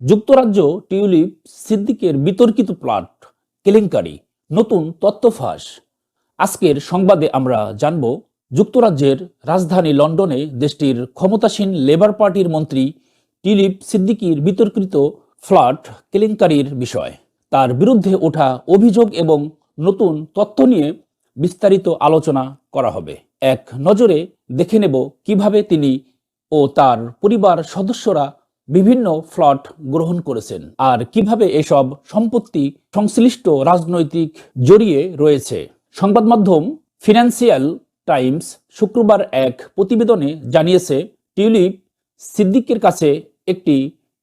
যুক্তরাজ্য টিউলিপ সিদ্দিকের বিতর্কিত প্লট, কেলেঙ্কারি, নতুন তথ্য ফাঁস আজকের সংবাদে আমরা জানব যুক্তরাজ্যের রাজধানী লন্ডনে দেশটির ক্ষমতাসীন লেবার পার্টির মন্ত্রী টিউলিপ সিদ্দিকির বিতর্কিত ফ্ল্যাট কেলেঙ্কারির বিষয়। তার বিরুদ্ধে ওঠা অভিযোগ এবং নতুন তথ্য নিয়ে বিস্তারিত আলোচনা করা হবে। এক নজরে দেখে নেব কীভাবে তিনি ও তার পরিবার সদস্যরা বিভিন্ন ফ্লট গ্রহণ করেছেন। আর কীভাবে এসব সম্পত্তি সংশ্লিষ্ট রাজনৈতিক জড়িয়ে রয়েছে? সংবাদ মাধ্যম ফিনান্সিয়াল টাইমস শুক্রবার এক প্রতিবেদনে জানিয়েছে, টিউলিপ সিদ্দিকের কাছে একটি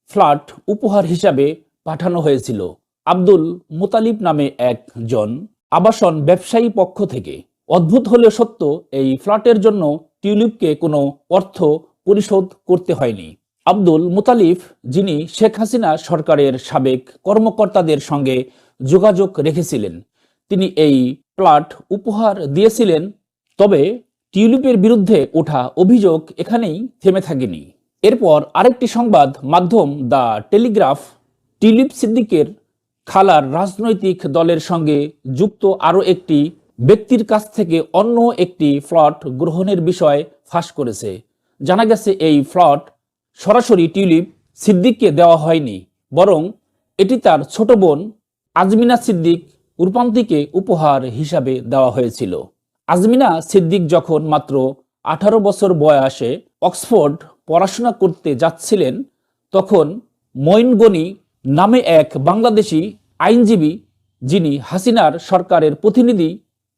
ফ্ল্যাট উপহার হিসাবে পাঠানো হয়েছিল। আব্দুল মুতালিব নামে একজন আবাসন ব্যবসায়ী পক্ষ থেকে। অদ্ভুত হলেও সত্য, এই ফ্ল্যাটের জন্য টিউলিপকে কোনো অর্থ পরিশোধ করতে হয়নি। আব্দুল মুতালিফ, যিনি শেখ হাসিনা সরকারের সাবেক কর্মকর্তাদের সঙ্গে যোগাযোগ রেখেছিলেন। তিনি এই প্লট উপহার দিয়েছিলেন, তবে টিউলিপের বিরুদ্ধে ওঠা অভিযোগ এখানেই থেমে থাকেনি। এরপর আরেকটি সংবাদ মাধ্যম দ্য টেলিগ্রাফ, টিউলিপ সিদ্দিকের খালার রাজনৈতিক দলের সঙ্গে যুক্ত আরও একটি ব্যক্তির কাছ থেকে অন্য একটি ফ্লট গ্রহণের বিষয় ফাঁস করেছে। জানা গেছে, এই ফ্লট সরাসরি টিউলিপ সিদ্দিককে দেওয়া হয়নি, বরং এটি তার ছোট বোন আজমিনা সিদ্দিক উরপান্তিকে উপহার হিসাবে দেওয়া হয়েছিল। আজমিনা সিদ্দিক যখন মাত্র আঠারো বছর বয়সে অক্সফোর্ড পড়াশোনা করতে যাচ্ছিলেন, তখন মঈন গনি নামে এক বাংলাদেশি আইনজীবী যিনি হাসিনার সরকারের প্রতিনিধি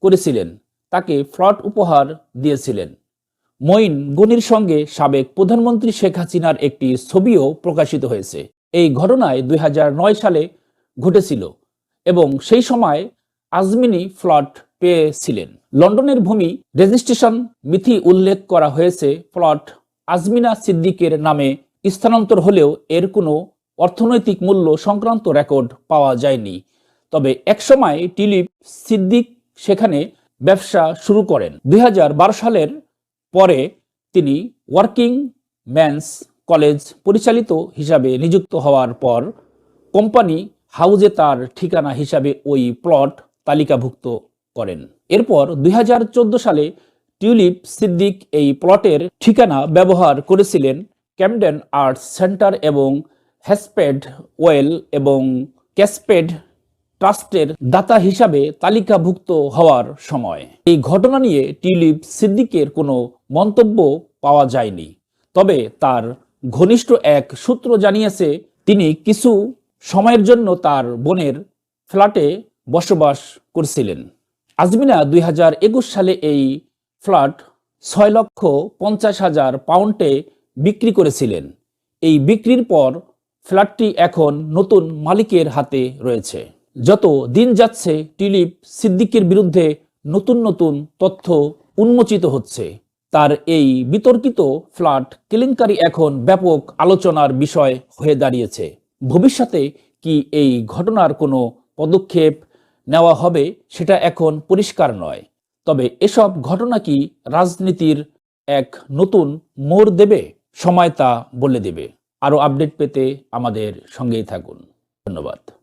করেছিলেন, তাকে ফ্লট উপহার দিয়েছিলেন। মঈন গনির সঙ্গে সাবেক প্রধানমন্ত্রী শেখ হাসিনার একটি ছবিও প্রকাশিত হয়েছে। এই ঘটনায় দু হাজার নয় সালে ঘটেছিল এবং সেই সময় আজমিনী ফ্লট পেয়েছিলেন। লন্ডনের ভূমি রেজিস্ট্রেশন মিথি উল্লেখ করা হয়েছে ফ্লট আজমিনা সিদ্দিকের নামে স্থানান্তর হলেও এর কোনো অর্থনৈতিক মূল্য সংক্রান্ত রেকর্ড পাওয়া যায়নি। তবে একসময় টিলিপ সিদ্দিক সেখানে ব্যবসা শুরু করেন। দুই হাজার বারো সালের পরে তিনি ওয়ার্কিং ম্যানস কলেজ পরিচালিত হিসাবে নিযুক্ত হওয়ার পর কোম্পানি হাউজে তার ঠিকানা হিসাবে ওই প্লট তালিকাভুক্ত করেন। এরপর দুই হাজার চোদ্দ সালে টিউলিপ সিদ্দিক এই প্লটের ঠিকানা ব্যবহার করেছিলেন ক্যামডেন আর্টস সেন্টার এবং হ্যাসপেড ওয়েল এবং ক্যাসপেড ট্রাস্টের দাতা হিসাবে তালিকাভুক্ত হওয়ার সময়। এই ঘটনা নিয়ে টিউলিপ সিদ্দিকের কোনো মন্তব্য পাওয়া যায়নি। তবে তার ঘনিষ্ঠ এক সূত্র জানিয়েছে, তিনি কিছু সময়ের জন্য তার বোনের ফ্ল্যাটে বসবাস করছিলেন। আজমিনা দুই হাজার একুশ সালে এই ফ্ল্যাট ছয় লক্ষ পঞ্চাশ হাজার পাউন্ডে বিক্রি করেছিলেন। এই বিক্রির পর ফ্ল্যাটটি এখন নতুন মালিকের হাতে রয়েছে। যত দিন যাচ্ছে, টিলিপ সিদ্দিকের বিরুদ্ধে নতুন নতুন তথ্য উন্মোচিত হচ্ছে। তার এই বিতর্কিত ফ্ল্যাট কেলেঙ্কারি এখন ব্যাপক আলোচনার বিষয় হয়ে দাঁড়িয়েছে। ভবিষ্যতে কি এই ঘটনার কোনো পদক্ষেপ নেওয়া হবে, সেটা এখন পরিষ্কার নয়। তবে এসব ঘটনা কি রাজনীতির এক নতুন মোড় দেবে? সময় তা বলে দেবে। আরও আপডেট পেতে আমাদের সঙ্গেই থাকুন। ধন্যবাদ।